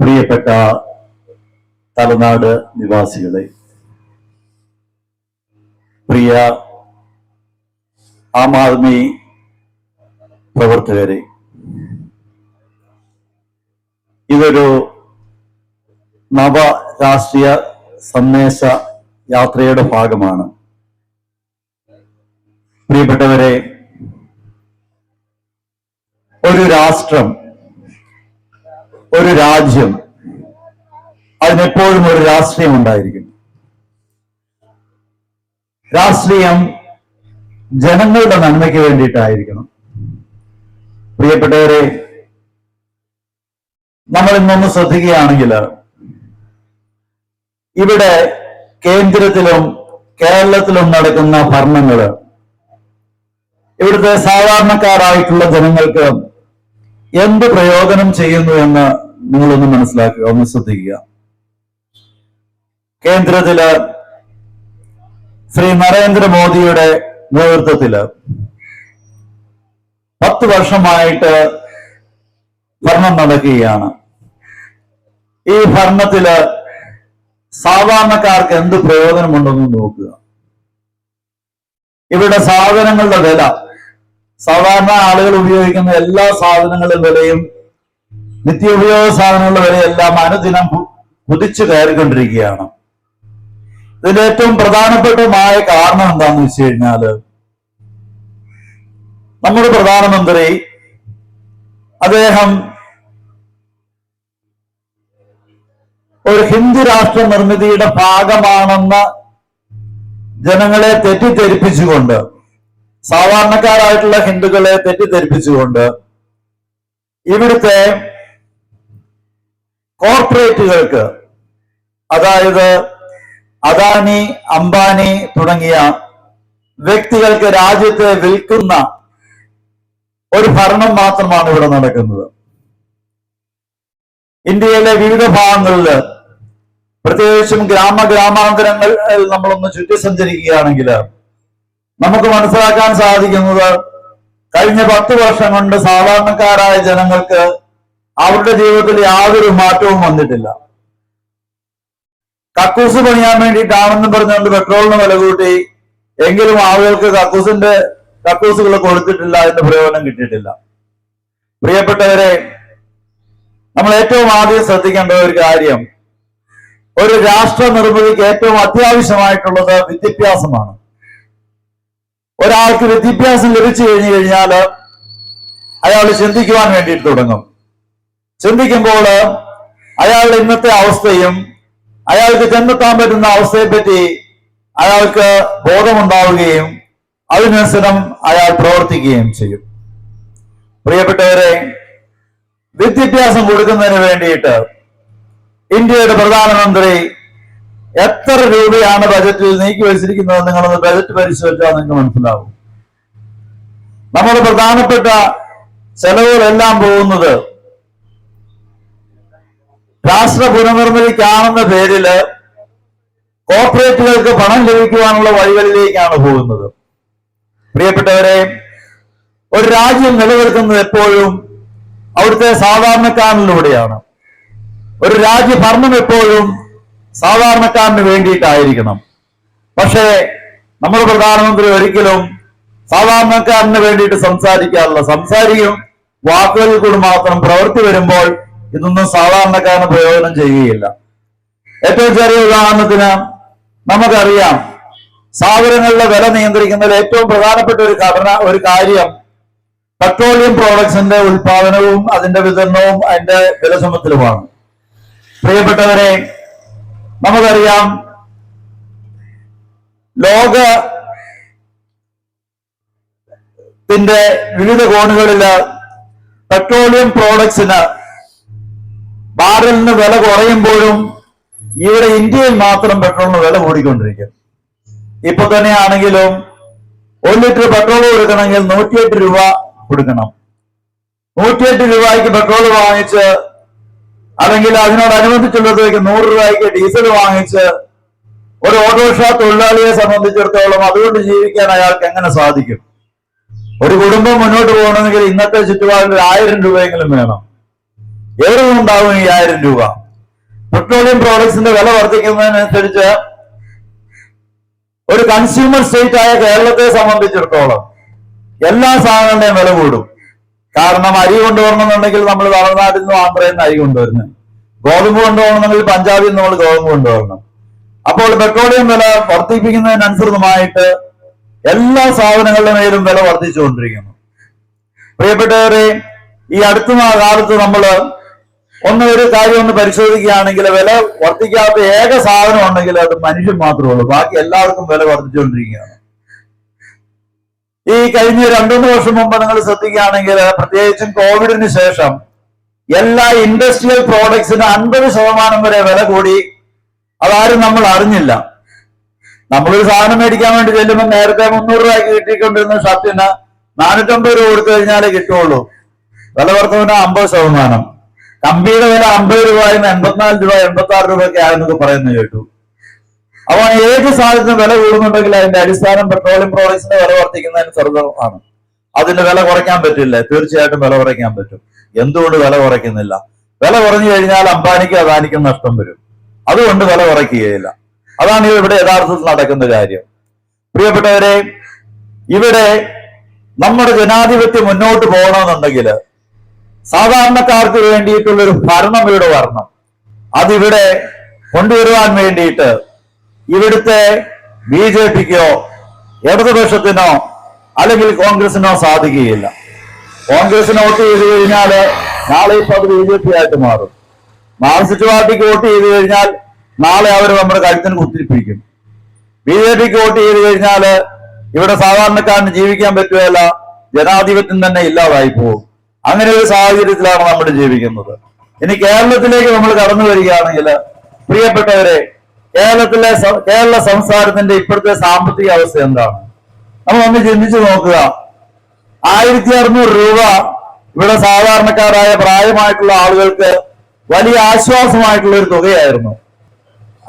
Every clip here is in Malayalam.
പ്രിയപ്പെട്ട തലനാട് നിവാസികളെ പ്രിയ ആം ആദ്മി പ്രവർത്തകരെ ഇതൊരു നവ രാഷ്ട്രീയ സന്ദേശ യാത്രയുടെ ഭാഗമാണ്. പ്രിയപ്പെട്ടവരെ ഒരു രാഷ്ട്രം ഒരു രാജ്യം അതിനെപ്പോഴും ഒരു രാഷ്ട്രീയം ഉണ്ടായിരിക്കും രാഷ്ട്രീയം ജനങ്ങളുടെ നന്മയ്ക്ക് വേണ്ടിയിട്ടായിരിക്കണം. പ്രിയപ്പെട്ടവരെ നമ്മൾ ഇന്നൊന്ന് ശ്രദ്ധിക്കുകയാണെങ്കിൽ ഇവിടെ കേന്ദ്രത്തിലും കേരളത്തിലും നടക്കുന്ന ഭരണങ്ങൾ ഇവിടുത്തെ സാധാരണക്കാരായിട്ടുള്ള ജനങ്ങൾക്ക് എന്ത് പ്രയോജനം ചെയ്യുന്നു എന്ന് നിങ്ങളൊന്ന് മനസ്സിലാക്കുക ഒന്ന് ശ്രദ്ധിക്കുക. കേന്ദ്രത്തിൽ ശ്രീ നരേന്ദ്രമോദിയുടെ നേതൃത്വത്തിൽ പത്ത് വർഷമായിട്ട് ഭരണം നടക്കുകയാണ്. ഈ ഭരണത്തിൽ സാധാരണക്കാർക്ക് എന്ത് പ്രയോജനമുണ്ടെന്ന് നോക്കുക. ഇവിടെ സാധനങ്ങളുടെ വില സാധാരണ ആളുകൾ ഉപയോഗിക്കുന്ന എല്ലാ സാധനങ്ങളുടെ വിലയും നിത്യോപയോഗ സാധനങ്ങളുടെ വിലയെല്ലാം അനുദിനം കുതിച്ചു കയറിക്കൊണ്ടിരിക്കുകയാണ്. ഇതിന്റെ ഏറ്റവും പ്രധാനപ്പെട്ടതുമായ കാരണം എന്താന്ന് വെച്ച് കഴിഞ്ഞാൽ നമ്മുടെ പ്രധാനമന്ത്രി അദ്ദേഹം ഒരു ഹിന്ദു രാഷ്ട്ര നിർമ്മിതിയുടെ ഭാഗമാണെന്ന് ജനങ്ങളെ തെറ്റിദ്ധരിപ്പിച്ചുകൊണ്ട് സാധാരണക്കാരായിട്ടുള്ള ഹിന്ദുക്കളെ തെറ്റിദ്ധരിപ്പിച്ചുകൊണ്ട് ഇവിടുത്തെ കോർപ്പറേറ്റുകൾക്ക് അതായത് അദാനി അംബാനി തുടങ്ങിയ വ്യക്തികൾക്ക് രാജ്യത്തെ വിൽക്കുന്ന ഒരു ഭരണം മാത്രമാണ് ഇവിടെ നടക്കുന്നത്. ഇന്ത്യയിലെ വിവിധ ഭാഗങ്ങളിൽ പ്രത്യേകിച്ചും ഗ്രാമ ഗ്രാമാന്തരങ്ങൾ നമ്മളൊന്ന് ചുറ്റി സഞ്ചരിക്കുകയാണെങ്കിൽ നമുക്ക് മനസ്സിലാക്കാൻ സാധിക്കുന്നത് കഴിഞ്ഞ പത്ത് വർഷം കൊണ്ട് സാധാരണക്കാരായ ജനങ്ങൾക്ക് അവരുടെ ജീവിതത്തിൽ യാതൊരു മാറ്റവും വന്നിട്ടില്ല. കക്കൂസ് പണിയാൻ വേണ്ടിയിട്ടാണെന്ന് പറഞ്ഞുകൊണ്ട് പെട്രോളിന് വില കൂട്ടി എങ്കിലും ആളുകൾക്ക് കക്കൂസിന്റെ കക്കൂസുകൾ കൊടുത്തിട്ടില്ല അതിന്റെ പ്രയോജനം കിട്ടിയിട്ടില്ല. പ്രിയപ്പെട്ടവരെ നമ്മൾ ഏറ്റവും ആദ്യം ശ്രദ്ധിക്കേണ്ട ഒരു കാര്യം ഒരു രാഷ്ട്ര നിർമ്മിതിക്ക് ഏറ്റവും അത്യാവശ്യമായിട്ടുള്ളത് വിദ്യാഭ്യാസമാണ്. ഒരാൾക്ക് വിദ്യാഭ്യാസം ലഭിച്ചു കഴിഞ്ഞു കഴിഞ്ഞാൽ അയാൾ ചിന്തിക്കുവാൻ വേണ്ടിയിട്ട് തുടങ്ങും. ചിന്തിക്കുമ്പോൾ അയാളുടെ ഇന്നത്തെ അവസ്ഥയും അയാൾക്ക് ചെന്നെത്താൻ പറ്റുന്ന അവസ്ഥയെപ്പറ്റി അയാൾക്ക് ബോധമുണ്ടാവുകയും അതിനനുസരണം അയാൾ പ്രവർത്തിക്കുകയും ചെയ്യും. പ്രിയപ്പെട്ടവരെ വിദ്യാഭ്യാസം കൊടുക്കുന്നതിന് വേണ്ടിയിട്ട് ഇന്ത്യയുടെ പ്രധാനമന്ത്രി എത്ര രൂപയാണ് ബജറ്റിൽ നീക്കി വെച്ചിരിക്കുന്നത് നിങ്ങളൊന്ന് ബജറ്റ് പരിശോധിച്ചാൽ നിങ്ങൾക്ക് മനസ്സിലാവും. നമ്മുടെ പ്രധാനപ്പെട്ട ചെലവുകളെല്ലാം പോകുന്നത് രാഷ്ട്ര പുനർനിർമ്മിതിക്കാണെന്ന പേരിൽ കോർപ്പറേറ്റുകൾക്ക് പണം ലഭിക്കുവാനുള്ള വഴികളിലേക്കാണ് പോകുന്നത്. പ്രിയപ്പെട്ടവരെ ഒരു രാജ്യം നിലനിൽക്കുന്നത് എപ്പോഴും അവിടുത്തെ സാധാരണക്കാരനിലൂടെയാണ്. ഒരു രാജ്യ ഭരണം എപ്പോഴും സാധാരണക്കാരന് വേണ്ടിയിട്ടായിരിക്കണം. പക്ഷേ നമ്മുടെ പ്രധാനമന്ത്രി ഒരിക്കലും സാധാരണക്കാരന് വേണ്ടിയിട്ട് സംസാരിക്കാറില്ല. സംസാരിക്കും വാക്കുകളിൽ കൂടി മാത്രം പ്രവൃത്തി വരുമ്പോൾ ഇതൊന്നും സാധാരണക്കാരന് പ്രയോജനം ചെയ്യുകയില്ല. ഏറ്റവും ചെറിയ ഉദാഹരണത്തിന് നമുക്കറിയാം സാധനങ്ങളുടെ വില നിയന്ത്രിക്കുന്നതിൽ ഏറ്റവും പ്രധാനപ്പെട്ട ഒരു ഘടന ഒരു കാര്യം പെട്രോളിയം പ്രോഡക്ട്സിന്റെ ഉൽപാദനവും അതിന്റെ വിതരണവും അതിന്റെ വില വിലസമത്തിലുമാണ് പ്രിയപ്പെട്ടവരെ നമുക്കറിയാം ലോക ത്തിന്റെ വിവിധ കോണുകളിൽ പെട്രോളിയം പ്രോഡക്ട്സിന് ബാരലിന് വില കുറയുമ്പോഴും ഇവിടെ ഇന്ത്യയിൽ മാത്രം പെട്രോളിന് വില കൂടിക്കൊണ്ടിരിക്കും. ഇപ്പൊ തന്നെയാണെങ്കിലും ഒരു ലിറ്റർ പെട്രോൾ കൊടുക്കണമെങ്കിൽ നൂറ്റിയെട്ട് രൂപ കൊടുക്കണം. നൂറ്റിയെട്ട് രൂപയ്ക്ക് പെട്രോൾ വാങ്ങിച്ച് അല്ലെങ്കിൽ അതിനോടനുബന്ധിച്ചുള്ളതിലേക്ക് നൂറ് രൂപയ്ക്ക് ഡീസൽ വാങ്ങിച്ച് ഒരു ഓട്ടോറിക്ഷ തൊഴിലാളിയെ സംബന്ധിച്ചിടത്തോളം അതുകൊണ്ട് ജീവിക്കാൻ അയാൾക്ക് എങ്ങനെ സാധിക്കും? ഒരു കുടുംബം മുന്നോട്ട് പോകണമെങ്കിൽ ഇന്നത്തെ ചുറ്റുപാടിൽ ആയിരം രൂപയെങ്കിലും വേണം. എവിടെ ഉണ്ടാവും ഈ ആയിരം രൂപ പെട്രോളിയം പ്രോഡക്ട്സിന്റെ വില വർദ്ധിക്കുന്നതിനനുസരിച്ച് ഒരു കൺസ്യൂമർ സ്റ്റേറ്റ് ആയ കേരളത്തെ സംബന്ധിച്ചിടത്തോളം എല്ലാ സാധനങ്ങളുടെയും വില കൂടും. കാരണം അരി കൊണ്ടുവരണമെന്നുണ്ടെങ്കിൽ നമ്മൾ തമിഴ്നാട്ടിൽ നിന്നും ആന്ധ്രയിൽ നിന്ന് അരി കൊണ്ടുവരുന്നത് ഗോതമ്പ് കൊണ്ടുപോകണമെങ്കിൽ പഞ്ചാബിൽ നിന്ന് നമ്മൾ ഗോതമ്പ് കൊണ്ടുവരണം. അപ്പോൾ പെട്രോളിയം വില വർദ്ധിപ്പിക്കുന്നതിനനുസൃതമായിട്ട് എല്ലാ സാധനങ്ങളുടെ മേലും വില വർദ്ധിച്ചുകൊണ്ടിരിക്കുന്നു. പ്രിയപ്പെട്ടവരെ ഈ അടുത്ത കാലത്ത് നമ്മൾ ഒന്ന് ഒരു കാര്യം ഒന്ന് പരിശോധിക്കുകയാണെങ്കിൽ വില വർദ്ധിക്കാത്ത ഏക സാധനം ഉണ്ടെങ്കിൽ അത് മനുഷ്യൻ മാത്രമേ ഉള്ളൂ. ബാക്കി എല്ലാവർക്കും വില വർദ്ധിച്ചുകൊണ്ടിരിക്കുകയാണ്. ഈ കഴിഞ്ഞ രണ്ടുമൂന്ന് വർഷം മുമ്പ് നിങ്ങൾ ശ്രദ്ധിക്കുകയാണെങ്കിൽ പ്രത്യേകിച്ചും കോവിഡിന് ശേഷം എല്ലാ ഇൻഡസ്ട്രിയൽ പ്രോഡക്ട്സിന് അൻപത് ശതമാനം വരെ വില കൂടി. അതാരും നമ്മൾ അറിഞ്ഞില്ല. നമ്മളൊരു സാധനം മേടിക്കാൻ വേണ്ടി ചെല്ലുമ്പോൾ നേരത്തെ മുന്നൂറ് രൂപയ്ക്ക് കിട്ടിക്കൊണ്ടിരുന്ന ഷർട്ടിന് നാനൂറ്റമ്പത് രൂപ കൊടുത്തു കഴിഞ്ഞാലേ കിട്ടുള്ളൂ വില വർധന അമ്പത് ശതമാനം. കമ്പിയുടെ വില അമ്പത് രൂപ നിന്ന് എൺപത്തിനാല് രൂപ എൺപത്തി ആറ് രൂപയൊക്കെ ആയെന്നൊക്കെ പറയുന്നത് കേട്ടു. അപ്പൊ ഏത് സാധനത്തിന് വില കൂടുന്നുണ്ടെങ്കിൽ അതിന്റെ അടിസ്ഥാനം പെട്രോളിയം പ്രോഡക്ട്സിന്റെ വില വർദ്ധിക്കുന്നതിന് ചെറുതാണ്. അതിന്റെ വില കുറയ്ക്കാൻ പറ്റില്ല തീർച്ചയായിട്ടും വില കുറയ്ക്കാൻ പറ്റും. എന്തുകൊണ്ട് വില കുറയ്ക്കുന്നില്ല? വില കുറഞ്ഞു കഴിഞ്ഞാൽ അംബാനിക്കും അദാനിക്കും നഷ്ടം വരും. അതുകൊണ്ട് വില കുറയ്ക്കുകയില്ല. അതാണ് ഇവിടെ യഥാർത്ഥത്തിൽ നടക്കുന്ന കാര്യം. പ്രിയപ്പെട്ടവരെ ഇവിടെ നമ്മുടെ ജനാധിപത്യം മുന്നോട്ട് പോകണമെന്നുണ്ടെങ്കിൽ സാധാരണക്കാർക്ക് വേണ്ടിയിട്ടുള്ള ഒരു ഭരണം ഇവിടെ വരണം. അതിവിടെ കൊണ്ടുവരുവാൻ വേണ്ടിയിട്ട് ഇവിടുത്തെ ബി ജെ പിക്കോ ഇടതുപക്ഷത്തിനോ അല്ലെങ്കിൽ കോൺഗ്രസിനോ സാധിക്കുകയില്ല. കോൺഗ്രസിന് വോട്ട് ചെയ്ത് കഴിഞ്ഞാൽ നാളെ ഇപ്പൊ അത് ബി ജെ പി ആയിട്ട് മാറും. മാർക്സിസ്റ്റ് പാർട്ടിക്ക് വോട്ട് ചെയ്ത് കഴിഞ്ഞാൽ നാളെ അവർ നമ്മുടെ കഴുത്തിന് കുത്തിരിപ്പിക്കും. ബി ജെ പിക്ക് വോട്ട് ചെയ്ത് കഴിഞ്ഞാൽ ഇവിടെ സാധാരണക്കാരന് ജീവിക്കാൻ പറ്റുകയല്ല ജനാധിപത്യം തന്നെ ഇല്ലാതായി പോകും. അങ്ങനെ ഒരു സാഹചര്യത്തിലാണ് നമ്മൾ ജീവിക്കുന്നത്. ഇനി കേരളത്തിലേക്ക് നമ്മൾ കടന്നു വരികയാണെങ്കിൽ പ്രിയപ്പെട്ടവരെ കേരളത്തിലെ കേരള സംസ്ഥാനത്തിന്റെ ഇപ്പോഴത്തെ സാമ്പത്തിക അവസ്ഥ എന്താണ്? നമ്മൾ ഒന്ന് ചിന്തിച്ചു നോക്കുക. ആയിരത്തി അറുന്നൂറ് രൂപ ഇവിടെ സാധാരണക്കാരായ പ്രായമായിട്ടുള്ള ആളുകൾക്ക് വലിയ ആശ്വാസമായിട്ടുള്ള ഒരു തുകയായിരുന്നു.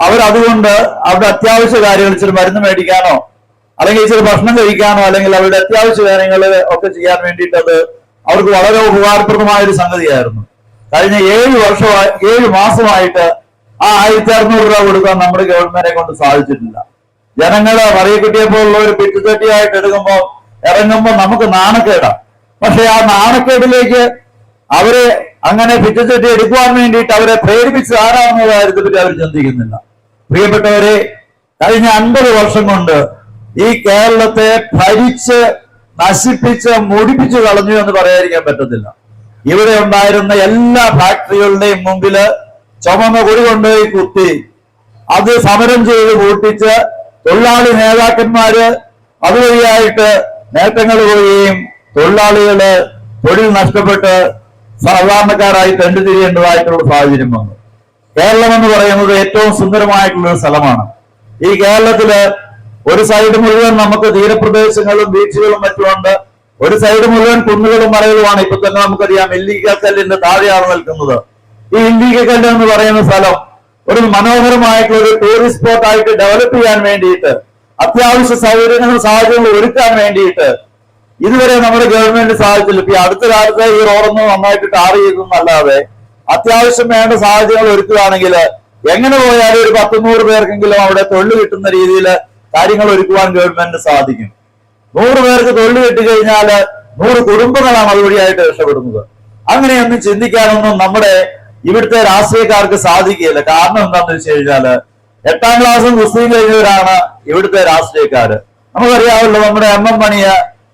അവരതുകൊണ്ട് അവരുടെ അത്യാവശ്യ കാര്യങ്ങൾ ഇച്ചിരി മരുന്ന് മേടിക്കാനോ അല്ലെങ്കിൽ ഇച്ചിരി ഭക്ഷണം കഴിക്കാനോ അല്ലെങ്കിൽ അവരുടെ അത്യാവശ്യ കാര്യങ്ങൾ ഒക്കെ ചെയ്യാൻ വേണ്ടിയിട്ട് അത് അവർക്ക് വളരെ ഉപകാരപ്രദമായ ഒരു സംഗതിയായിരുന്നു. കഴിഞ്ഞ ഏഴ് വർഷമായി ഏഴ് മാസമായിട്ട് ആ ആയിരത്തി അറുന്നൂറ് രൂപ കൊടുക്കാൻ നമ്മുടെ ഗവൺമെന്റിനെ കൊണ്ട് സാധിച്ചിട്ടില്ല. ജനങ്ങൾ കിട്ടിയപ്പോൾ ഉള്ള ഒരു പിറ്റുതട്ടിയായിട്ട് എടുക്കുമ്പോൾ ഇറങ്ങുമ്പോൾ നമുക്ക് നാണക്കേടാണ് പക്ഷെ ആ നാണക്കേടിലേക്ക് അവരെ അങ്ങനെ പിറ്റുതട്ടി എടുക്കുവാൻ വേണ്ടിയിട്ട് അവരെ പ്രേരിപ്പിച്ച് ആരാണെന്ന കാര്യത്തെ പറ്റി അവർ ചിന്തിക്കുന്നില്ല. പ്രിയപ്പെട്ടവരെ കഴിഞ്ഞ അൻപത് വർഷം കൊണ്ട് ഈ കേരളത്തെ ഭരിച്ച് നശിപ്പിച്ച് മുടിപ്പിച്ചു കളഞ്ഞു എന്ന് പറയാതിരിക്കാൻ പറ്റത്തില്ല. ഇവിടെ ഉണ്ടായിരുന്ന എല്ലാ ഫാക്ടറികളുടെയും മുമ്പിൽ ചുമന്ന കൊടി കൊണ്ടുപോയി കുത്തി അത് സമരം ചെയ്ത് കൂട്ടിച്ച് തൊഴിലാളി നേതാക്കന്മാര് അതുവഴിയായിട്ട് നേട്ടങ്ങൾ പോവുകയും തൊഴിലാളികൾ തൊഴിൽ നഷ്ടപ്പെട്ട് സാധാരണക്കാരായി തെണ്ടുതിരിയേണ്ടതായിട്ടുള്ള സാഹചര്യം വന്നു. കേരളം എന്ന് പറയുന്നത് ഏറ്റവും സുന്ദരമായിട്ടുള്ള ഒരു സ്ഥലമാണ്. ഈ കേരളത്തിൽ ഒരു സൈഡ് മുഴുവൻ നമുക്ക് തീരപ്രദേശങ്ങളും ബീച്ചുകളും മറ്റുമുണ്ട് ഒരു സൈഡ് മുഴുവൻ കുന്നുകളും മലകളുമാണ്. ഇപ്പൊ തന്നെ നമുക്കറിയാം ഇല്ലിക്കക്കല്ലിന്റെ താഴെയാണ് നിൽക്കുന്നത്. ഈ ഇല്ലിക്കക്കല്ല് എന്ന് പറയുന്ന സ്ഥലം ഒരു മനോഹരമായിട്ടുള്ള ഒരു ടൂറിസ്റ്റ് സ്പോട്ട് ആയിട്ട് ഡെവലപ്പ് ചെയ്യാൻ വേണ്ടിയിട്ട് അത്യാവശ്യ സൗകര്യങ്ങളും സാഹചര്യങ്ങളും ഒരുക്കാൻ വേണ്ടിയിട്ട് ഇതുവരെ നമ്മുടെ ഗവൺമെന്റ് സാധിച്ചില്ല ഇപ്പൊ അടുത്ത കാലത്ത് ഈ റോഡൊന്ന് നന്നായിട്ട് ടാർ ചെയ്തെന്നല്ലാതെ അത്യാവശ്യം വേണ്ട സാഹചര്യങ്ങൾ ഒരുക്കുകയാണെങ്കിൽ എങ്ങനെ പോയാലും ഒരു പത്തുനൂറ് പേർക്കെങ്കിലും അവിടെ തൊഴിൽ കിട്ടുന്ന രീതിയിൽ കാര്യങ്ങൾ ഒരുക്കുവാൻ ഗവൺമെന്റിന് സാധിക്കും. നൂറ് പേർക്ക് തൊഴിൽ കിട്ടിക്കഴിഞ്ഞാൽ നൂറ് കുടുംബങ്ങളാണ് അതുവഴിയായിട്ട് രക്ഷപ്പെടുന്നത്. അങ്ങനെയൊന്നും ചിന്തിക്കാനൊന്നും നമ്മുടെ ഇവിടുത്തെ രാഷ്ട്രീയക്കാർക്ക് സാധിക്കുകയില്ല. കാരണം എന്താണെന്ന് വെച്ച് കഴിഞ്ഞാൽ എട്ടാം ക്ലാസ്സും മുസ്ലിം കഴിഞ്ഞവരാണ് ഇവിടുത്തെ രാഷ്ട്രീയക്കാര്. നമുക്കറിയാമല്ലോ നമ്മുടെ എം എം മണിയ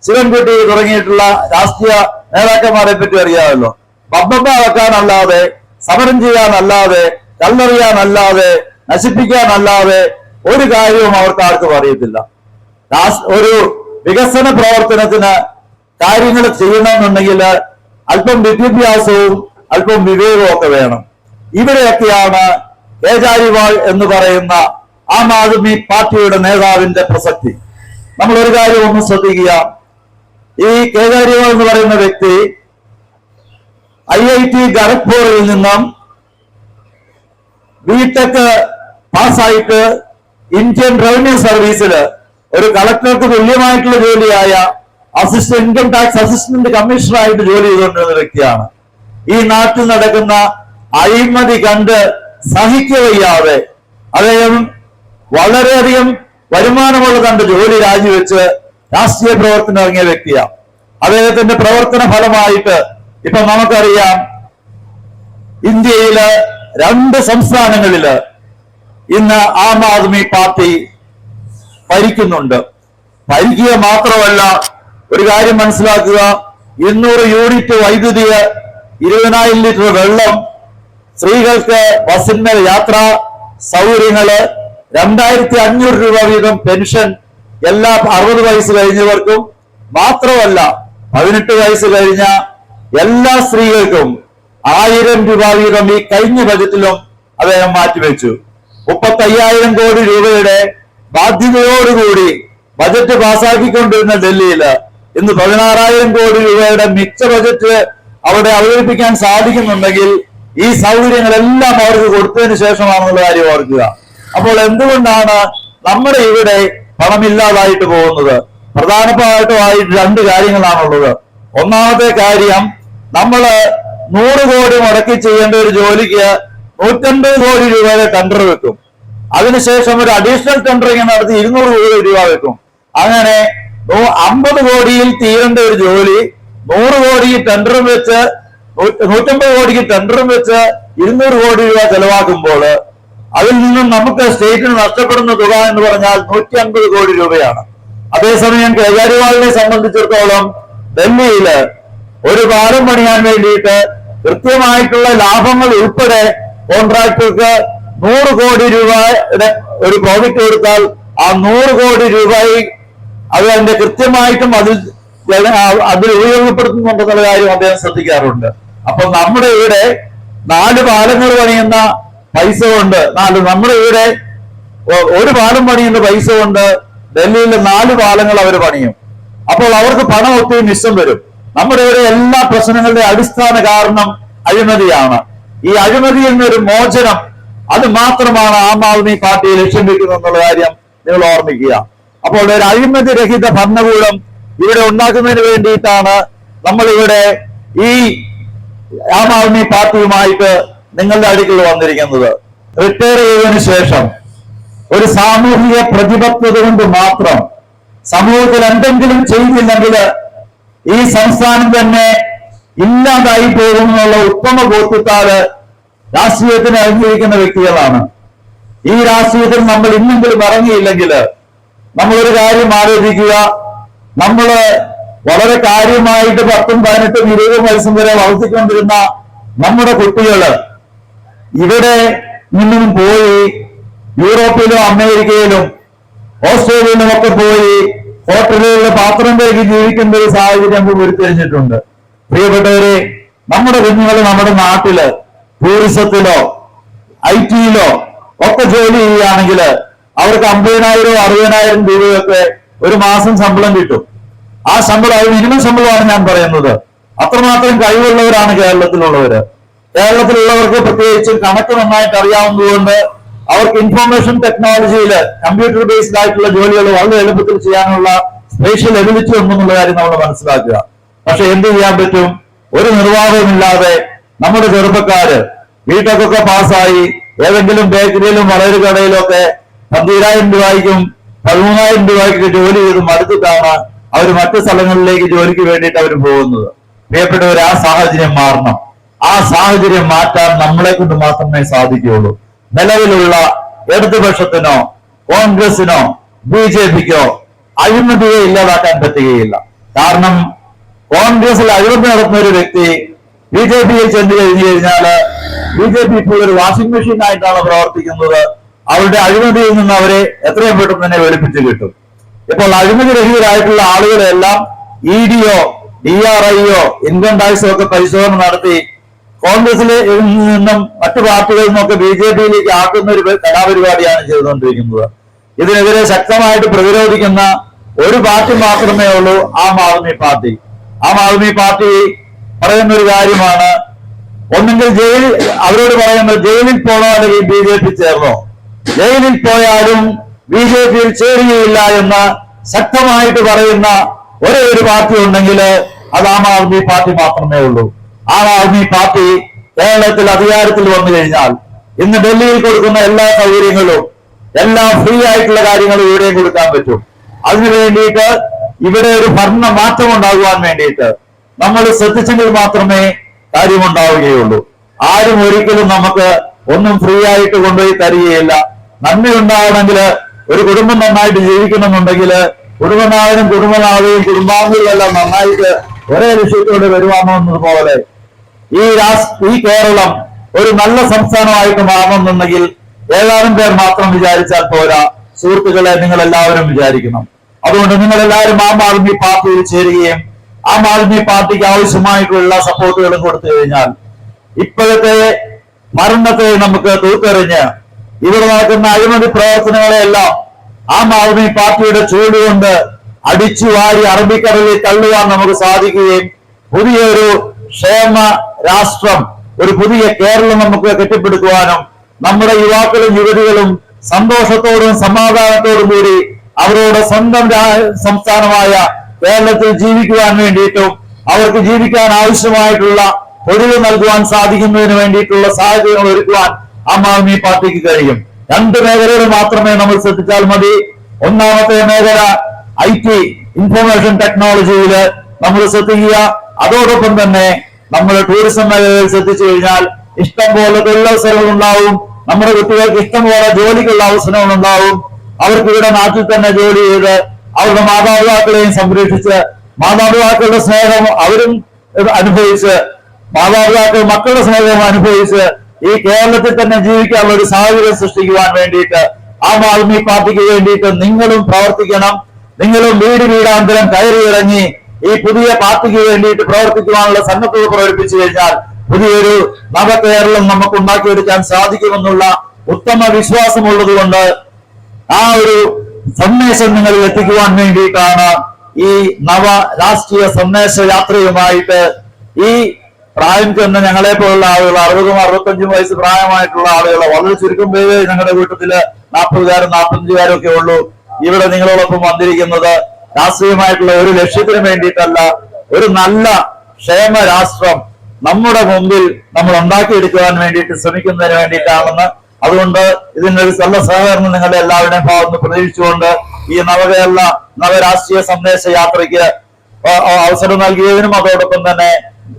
ശിവൻകുട്ടി തുടങ്ങിയിട്ടുള്ള രാഷ്ട്രീയ നേതാക്കന്മാരെ പറ്റി അറിയാമല്ലോ. ബബ്ബ വെക്കാനല്ലാതെ സമരം ചെയ്യാനല്ലാതെ കല്ലെറിയാനല്ലാതെ നശിപ്പിക്കാനല്ലാതെ ഒരു കാര്യവും അവർക്ക് ആർക്കും അറിയത്തില്ല. ഒരു വികസന പ്രവർത്തനത്തിന് കാര്യങ്ങൾ ചെയ്യണമെന്നുണ്ടെങ്കിൽ അല്പം വിദ്യാഭ്യാസവും അല്പം വിവേകവും ഒക്കെ വേണം. ഇവിടെയൊക്കെയാണ് ഏജാരിവാൾ എന്ന് പറയുന്ന ആം ആദ്മി പാർട്ടിയുടെ നേതാവിന്റെ പ്രസക്തി. നമ്മൾ ഒരു കാര്യം ഒന്ന് ശ്രദ്ധിക്കുക. ഈ കേജാരിവാൾ എന്ന് പറയുന്ന വ്യക്തി ഐ ഐ ടി ഖരഗ്പൂരിൽ നിന്നും ബിടെക് പാസ്സായിട്ട് ഇന്ത്യൻ റവന്യൂ സർവീസിൽ ഒരു കളക്ടർക്ക് തുല്യമായിട്ടുള്ള ജോലിയായ അസിസ്റ്റന്റ് ഇൻകം ടാക്സ് അസിസ്റ്റന്റ് കമ്മീഷണറായിട്ട് ജോലി ചെയ്തുകൊണ്ടിരുന്ന വ്യക്തിയാണ്. ഈ നാട്ടിൽ നടക്കുന്ന അഴിമതി കണ്ട് സഹിക്കുകയ്യാതെ അദ്ദേഹം വളരെയധികം വരുമാനമുള്ള തന്റെ ജോലി രാജിവെച്ച് രാഷ്ട്രീയ പ്രവർത്തനം ഇറങ്ങിയ വ്യക്തിയാണ്. അദ്ദേഹത്തിന്റെ പ്രവർത്തന ഫലമായിട്ട് ഇപ്പൊ നമുക്കറിയാം ഇന്ത്യയിൽ രണ്ട് സംസ്ഥാനങ്ങളിൽ ഇന്ന് ആം ആദ്മി പാർട്ടി ഭരിക്കുന്നുണ്ട്. ഭരിക്കുക മാത്രമല്ല ഒരു കാര്യം മനസ്സിലാക്കുക. ഇരുന്നൂറ് യൂണിറ്റ് വൈദ്യുതി ഇരുപതിനായിരം ലിറ്റർ വെള്ളം സ്ത്രീകൾക്ക് ബസ്സിന്മേൽ യാത്രാ സൗകര്യങ്ങൾ രണ്ടായിരത്തി അഞ്ഞൂറ് രൂപ വീതം പെൻഷൻ എല്ലാ അറുപത് വയസ്സ് കഴിഞ്ഞവർക്കും മാത്രമല്ല പതിനെട്ട് വയസ്സ് കഴിഞ്ഞ എല്ലാ സ്ത്രീകൾക്കും ആയിരം രൂപ വീതം ഈ കഴിഞ്ഞ ബജറ്റിലും അദ്ദേഹം മാറ്റിവെച്ചു. മുപ്പത്തയ്യായിരം കോടി രൂപയുടെ ബാധ്യതയോടുകൂടി ബജറ്റ് പാസാക്കിക്കൊണ്ടിരുന്ന ഡൽഹിയിൽ ഇന്ന് പതിനാറായിരം കോടി രൂപയുടെ മിച്ച ബജറ്റ് അവിടെ അവതരിപ്പിക്കാൻ സാധിക്കുന്നുണ്ടെങ്കിൽ ഈ സൗകര്യങ്ങളെല്ലാം അവർക്ക് കൊടുത്തതിന് ശേഷമാണെന്നുള്ള കാര്യം ഓർക്കുക. അപ്പോൾ എന്തുകൊണ്ടാണ് നമ്മുടെ ഇവിടെ പണമില്ലാതായിട്ട് പോകുന്നത്? പ്രധാനപ്പെട്ടതായിട്ട് രണ്ട് കാര്യങ്ങളാണുള്ളത്. ഒന്നാമത്തെ കാര്യം നമ്മൾ നൂറ് കോടി മുടക്കി ചെയ്യേണ്ട ഒരു ജോലിക്ക് നൂറ്റമ്പത് കോടി രൂപയുടെ ടെൻഡർ വെക്കും. അതിനുശേഷം ഒരു അഡീഷണൽ ടെൻഡറിങ് നടത്തി ഇരുന്നൂറ് കോടി രൂപ വെക്കും. അങ്ങനെ അമ്പത് കോടിയിൽ തീരേണ്ട ഒരു ജോലി നൂറ് കോടി ടെൻഡറും വെച്ച് നൂറ്റമ്പത് കോടിക്ക് ടെൻഡറും വെച്ച് ഇരുന്നൂറ് കോടി രൂപ ചെലവാക്കുമ്പോൾ അതിൽ നിന്നും നമുക്ക് സ്റ്റേറ്റിന് നഷ്ടപ്പെടുന്ന തുക എന്ന് പറഞ്ഞാൽ നൂറ്റി അൻപത് കോടി രൂപയാണ്. അതേസമയം കേജാരിവാളിനെ സംബന്ധിച്ചിടത്തോളം ഡൽഹിയിൽ ഒരു പാലം പണിയാൻ വേണ്ടിയിട്ട് കൃത്യമായിട്ടുള്ള ലാഭങ്ങൾ ഉൾപ്പെടെ കോൺട്രാക്ടർക്ക് നൂറ് കോടി രൂപയുടെ ഒരു പ്രോജക്റ്റ് കൊടുത്താൽ ആ നൂറ് കോടി രൂപ അത് അതിന്റെ കൃത്യമായിട്ടും അതിൽ അതിൽ ഉപയോഗപ്പെടുത്തുന്നുണ്ടെന്നുള്ള കാര്യം അദ്ദേഹം ശ്രദ്ധിക്കാറുണ്ട്. അപ്പൊ നമ്മുടെ ഇവിടെ നാല് പാലങ്ങൾ പണിയുന്ന പൈസ കൊണ്ട് നാല് നമ്മുടെ ഇവിടെ ഒരു പാലം പണിയുന്ന പൈസ കൊണ്ട് ഡൽഹിയിലെ നാല് പാലങ്ങൾ അവർ പണിയും. അപ്പോൾ അവർക്ക് പണം ഒത്തിരി മിച്ചം വരും. നമ്മുടെ ഇവിടെ എല്ലാ പ്രശ്നങ്ങളുടെ അടിസ്ഥാന കാരണം അഴിമതിയാണ്. ഈ അഴിമതിയിൽ നിന്നൊരു മോചനം അത് മാത്രമാണ് ആം ആദ്മി പാർട്ടി ലക്ഷ്യം വെക്കുന്നത് എന്നുള്ള കാര്യം നിങ്ങൾ ഓർമ്മിക്കുക. അപ്പോൾ ഒരു അഴിമതി രഹിത ഭരണകൂടം ഇവിടെ ഉണ്ടാക്കുന്നതിന് വേണ്ടിയിട്ടാണ് നമ്മളിവിടെ ഈ ആം ആദ്മി പാർട്ടിയുമായിട്ട് നിങ്ങളുടെ അടുക്കൽ വന്നിരിക്കുന്നത്. റിട്ടയർ ചെയ്തതിനു ശേഷം ഒരു സാമൂഹിക പ്രതിബദ്ധത കൊണ്ട് മാത്രം സമൂഹത്തിൽ എന്തെങ്കിലും ചെയ്തില്ലെങ്കിൽ ഈ സംസ്ഥാനം തന്നെ ഇല്ലാതായി പോകുമെന്നുള്ള ഉത്തമ ബോധ്യത്താൽ രാഷ്ട്രീയത്തിന് അംഗീകരിക്കുന്ന വ്യക്തികളാണ്. ഈ രാഷ്ട്രീയത്തിൽ നമ്മൾ ഇന്നെങ്കിലും ഇറങ്ങിയില്ലെങ്കിൽ നമ്മളൊരു കാര്യം ആലോചിക്കുക. നമ്മൾ വളരെ കാര്യമായിട്ട് പത്തും പതിനെട്ടും ഇരുപതും വയസ്സും വരെ വളർത്തിക്കൊണ്ടിരുന്ന നമ്മുടെ കുട്ടികൾ ഇവിടെ നിന്നും പോയി യൂറോപ്പിലും അമേരിക്കയിലും ഓസ്ട്രേലിയയിലും ഒക്കെ പോയി ഹോട്ടലുകളിൽ പാത്രം കഴുകി ജീവിക്കുന്ന ഒരു സാഹചര്യം ഉരുത്തിരിഞ്ഞിട്ടുണ്ട്. പ്രിയപ്പെട്ടവരെ നമ്മുടെ കുഞ്ഞുങ്ങൾ നമ്മുടെ നാട്ടിൽ ടൂറിസത്തിലോ ഐ ടിയിലോ ഒക്കെ ജോലി ചെയ്യുകയാണെങ്കിൽ അവർക്ക് അമ്പതിനായിരം അറുപതിനായിരം രൂപയൊക്കെ ഒരു മാസം ശമ്പളം കിട്ടും. ആ ശമ്പളം അത് മിനിമം ശമ്പളമാണ് ഞാൻ പറയുന്നത്. അത്രമാത്രം കഴിവുള്ളവരാണ് കേരളത്തിലുള്ളവര്. കേരളത്തിലുള്ളവർക്ക് പ്രത്യേകിച്ച് കണക്ക് നന്നായിട്ട് അറിയാവുന്നതുകൊണ്ട് അവർക്ക് ഇൻഫർമേഷൻ ടെക്നോളജിയിൽ കമ്പ്യൂട്ടർ ബേസ്ഡ് ആയിട്ടുള്ള ജോലികൾ വളരെ എളുപ്പത്തിൽ ചെയ്യാനുള്ള സ്പേഷ്യൽ എബിലിറ്റി ഉണ്ടെന്നുള്ള കാര്യം നമ്മൾ മനസ്സിലാക്കുക. പക്ഷെ എന്ത് ചെയ്യാൻ പറ്റും? ഒരു നിർവാഹവുമില്ലാതെ നമ്മുടെ ചെറുപ്പക്കാര് വീട്ടൊക്കെ പാസ്സായി ഏതെങ്കിലും ബേക്കറിയിലും വളരെ കടയിലും ഒക്കെ പതിനായിരം രൂപയ്ക്കും പതിമൂന്നായിരം രൂപയ്ക്ക് ജോലി ചെയ്ത് മടുത്തിട്ടാണ് അവർ മറ്റു സ്ഥലങ്ങളിലേക്ക് ജോലിക്ക് വേണ്ടിയിട്ട് അവർ പോകുന്നത്. പ്രിയപ്പെട്ടവർ ആ സാഹചര്യം മാറണം. ആ സാഹചര്യം മാറ്റാൻ നമ്മളെ കൊണ്ട് മാത്രമേ സാധിക്കുകയുള്ളൂ. നിലവിലുള്ള ഇടതുപക്ഷത്തിനോ കോൺഗ്രസിനോ ബി ജെ പിക്കോ അഴിമതിയെ ഇല്ലാതാക്കാൻ പറ്റുകയില്ല. കാരണം കോൺഗ്രസിൽ അഴിമതി നടത്തുന്ന ഒരു വ്യക്തി ബി ജെ പിയിൽ ചെന്ന് കഴിഞ്ഞു കഴിഞ്ഞാൽ ബി ജെ പി ഇപ്പോൾ ഒരു വാഷിംഗ് മെഷീൻ ആയിട്ടാണ് പ്രവർത്തിക്കുന്നത്. അവരുടെ അഴിമതിയിൽ നിന്ന് അവരെ എത്രയും പെട്ടെന്ന് തന്നെ വെളുപ്പിച്ച് കിട്ടും. ഇപ്പോൾ അഴിമതി രഹിതരായിട്ടുള്ള ആളുകളെല്ലാം ഇ ഡിയോ ഡി ആർ ഐയോ ഇൻകം ടാക്സോ ഒക്കെ പരിശോധന നടത്തി കോൺഗ്രസിൽ നിന്നും മറ്റു പാർട്ടികളിൽ നിന്നൊക്കെ ബി ജെ പിയിലേക്ക് ആക്കുന്ന ഒരു കലാപരിപാടിയാണ് ചെയ്തുകൊണ്ടിരിക്കുന്നത്. ഇതിനെതിരെ ശക്തമായിട്ട് പ്രതിരോധിക്കുന്ന ഒരു പാർട്ടി മാത്രമേ ഉള്ളൂ ആം ആദ്മി പാർട്ടി. ആം ആദ്മി പാർട്ടി പറയുന്ന ഒരു കാര്യമാണ്. ഒന്നെങ്കിൽ ജയിൽ അവരോട് പറയുന്നത് ജയിലിൽ പോണോ അല്ലെങ്കിൽ ബി ജെ പി ചേർന്നോ? ജയിലിൽ പോയാലും ബി ജെ പിയിൽ ചേരുകയില്ല എന്ന് ശക്തമായിട്ട് പറയുന്ന ഒരേ ഒരു പാർട്ടി ഉണ്ടെങ്കിൽ അത് ആം ആദ്മി പാർട്ടി മാത്രമേ ഉള്ളൂ. ആം ആദ്മി പാർട്ടി കേരളത്തിൽ അധികാരത്തിൽ വന്നു കഴിഞ്ഞാൽ ഇന്ന് ഡൽഹിയിൽ കൊടുക്കുന്ന എല്ലാ സൗകര്യങ്ങളും എല്ലാം ഫ്രീ ആയിട്ടുള്ള കാര്യങ്ങളും ഇവിടെയും കൊടുക്കാൻ പറ്റും. അതിനു വേണ്ടിയിട്ട് ഇവിടെ ഒരു ഭരണ മാറ്റം ഉണ്ടാകുവാൻ വേണ്ടിയിട്ട് നമ്മൾ ശ്രദ്ധിച്ചെങ്കിൽ മാത്രമേ കാര്യമുണ്ടാവുകയുള്ളൂ. ആരും ഒരിക്കലും നമുക്ക് ഒന്നും ഫ്രീ ആയിട്ട് കൊണ്ടുപോയി തരികയില്ല. നന്മയുണ്ടാവണമെങ്കിൽ ഒരു കുടുംബം നന്നായിട്ട് ജീവിക്കണമെന്നുണ്ടെങ്കിൽ കുടുംബനാഥനും കുടുംബനാഥയും കുടുംബാംഗങ്ങളെല്ലാം നന്നായിട്ട് ഒരേ ലക്ഷ്യത്തോടെ വരുവാണെന്നതുപോലെ ഈ രാഷ്ട്ര ഈ കേരളം ഒരു നല്ല സംസ്ഥാനമായിട്ട് മാറണമെന്നുണ്ടെങ്കിൽ ഏതാനും പേർ മാത്രം വിചാരിച്ചാൽ പോരാ. സുഹൃത്തുക്കളെ നിങ്ങൾ എല്ലാവരും വിചാരിക്കണം. അതുകൊണ്ട് നിങ്ങൾ എല്ലാവരും ആം ആദ്മി പാർട്ടിയിൽ ചേരുകയും ആം ആദ്മി പാർട്ടിക്ക് ആവശ്യമായിട്ടുള്ള എല്ലാ സപ്പോർട്ടുകളും കൊടുത്തു കഴിഞ്ഞാൽ ഇപ്പോഴത്തെ മരണത്തെ നമുക്ക് തൂത്തെറിഞ്ഞ് ഇവിടെ നടക്കുന്ന അഴിമതി പ്രവർത്തനങ്ങളെല്ലാം ആം ആദ്മി പാർട്ടിയുടെ ചൂടുകൊണ്ട് അടിച്ചു വാരി അറബിക്കടലിൽ തള്ളുവാൻ നമുക്ക് സാധിക്കുകയും പുതിയൊരു ക്ഷേമ രാഷ്ട്രം ഒരു പുതിയ കേരളം നമുക്ക് കെട്ടിപ്പടുക്കുവാനും നമ്മുടെ യുവാക്കളും യുവതികളും സന്തോഷത്തോടും സമാധാനത്തോടും കൂടി അവരുടെ സ്വന്തം സംസ്ഥാനമായ കേരളത്തിൽ ജീവിക്കുവാൻ വേണ്ടിയിട്ടും അവർക്ക് ജീവിക്കാൻ ആവശ്യമായിട്ടുള്ള ഒഴിവ് നൽകുവാൻ സാധിക്കുന്നതിന് വേണ്ടിയിട്ടുള്ള സാഹചര്യങ്ങൾ ഒരുക്കുവാൻ ആം ആദ്മി പാർട്ടിക്ക് കഴിയും. രണ്ട് മേഖലകൾ മാത്രമേ നമ്മൾ ശ്രദ്ധിച്ചാൽ മതി. ഒന്നാമത്തെ മേഖല ഐ ടി ഇൻഫർമേഷൻ ടെക്നോളജിയിൽ നമ്മൾ ശ്രദ്ധിക്കുക. അതോടൊപ്പം തന്നെ നമ്മൾ ടൂറിസം മേഖലയിൽ ശ്രദ്ധിച്ചു കഴിഞ്ഞാൽ ഇഷ്ടം പോലെ തൊഴിലവസരങ്ങൾ ഉണ്ടാവും. നമ്മുടെ കുട്ടികൾക്ക് ഇഷ്ടം പോലെ ജോലിക്കുള്ള അവസരങ്ങൾ ഉണ്ടാവും. അവർക്ക് ഇവിടെ നാട്ടിൽ തന്നെ ജോലി ചെയ്ത് അവരുടെ മാതാപിതാക്കളെയും സംരക്ഷിച്ച് മാതാപിതാക്കളുടെ സ്നേഹം അവരും അനുഭവിച്ച് മാതാപിതാക്കൾ മക്കളുടെ സ്നേഹം അനുഭവിച്ച് ഈ കേരളത്തിൽ തന്നെ ജീവിക്കാനുള്ള ഒരു സാഹചര്യം സൃഷ്ടിക്കുവാൻ വേണ്ടിയിട്ട് ആം ആദ്മി പാർട്ടിക്ക് വേണ്ടിയിട്ട് നിങ്ങളും പ്രവർത്തിക്കണം. നിങ്ങളും വീട് വീടാന്തരം കയറി ഇറങ്ങി ഈ പുതിയ പാർട്ടിക്ക് വേണ്ടിയിട്ട് പ്രവർത്തിക്കുവാനുള്ള സന്നദ്ധത പ്രകടിപ്പിച്ചു കഴിഞ്ഞാൽ പുതിയൊരു നവകേരളം നമുക്ക് ഉണ്ടാക്കിയെടുക്കാൻ സാധിക്കുമെന്നുള്ള ഉത്തമ വിശ്വാസമുള്ളത് കൊണ്ട് ആ ഒരു സന്ദേശം നിങ്ങളിൽ എത്തിക്കുവാൻ വേണ്ടിയിട്ടാണ് ഈ നവ രാഷ്ട്രീയ സന്ദേശ യാത്രയുമായിട്ട് ഈ പ്രായം ചെന്ന ഞങ്ങളെ പോലുള്ള ആളുകൾ അറുപതും അറുപത്തഞ്ചും വയസ്സ് പ്രായമായിട്ടുള്ള ആളുകൾ വളരെ ചുരുക്കം പേര് ഞങ്ങളുടെ കൂട്ടത്തിൽ നാൽപ്പതുകാരും നാൽപ്പത്തഞ്ചുകാരും ഒക്കെ ഉള്ളൂ. ഇവിടെ നിങ്ങളോടൊപ്പം വന്നിരിക്കുന്നത് രാഷ്ട്രീയമായിട്ടുള്ള ഒരു ലക്ഷ്യത്തിന് വേണ്ടിയിട്ടല്ല ഒരു നല്ല ക്ഷേമ രാഷ്ട്രം നമ്മുടെ മുമ്പിൽ നമ്മൾ ഉണ്ടാക്കിയെടുക്കുവാൻ വേണ്ടിയിട്ട് ശ്രമിക്കുന്നതിന് വേണ്ടിയിട്ടാണെന്ന് അതുകൊണ്ട് ഇതിനൊരു നല്ല സഹകരണം നിങ്ങളുടെ എല്ലാവരുടെയും ഭാഗത്ത് പ്രതീക്ഷിച്ചുകൊണ്ട് ഈ നവകേരള നവരാഷ്ട്രീയ സന്ദേശ യാത്രയ്ക്ക് അവസരം നൽകിയതിനും അതോടൊപ്പം തന്നെ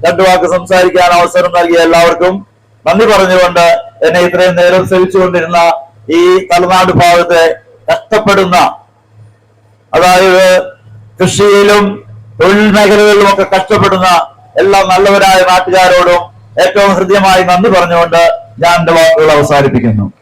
രണ്ടു വാക്ക് സംസാരിക്കാൻ അവസരം നൽകിയ എല്ലാവർക്കും നന്ദി പറഞ്ഞുകൊണ്ട് എന്നെ ഇത്രയും നേരം സേവിച്ചുകൊണ്ടിരുന്ന ഈ തലനാട് ഭാഗത്തെ കഷ്ടപ്പെടുന്ന അതായത് കൃഷിയിലും തൊഴിൽ മേഖലകളിലും ഒക്കെ കഷ്ടപ്പെടുന്ന എല്ലാ നല്ലവരായ നാട്ടുകാരോടും ഏറ്റവും ഹൃദ്യമായി നന്ദി പറഞ്ഞുകൊണ്ട് ഞാൻ എന്റെ വാക്കുകൾ അവസാനിപ്പിക്കുന്നു.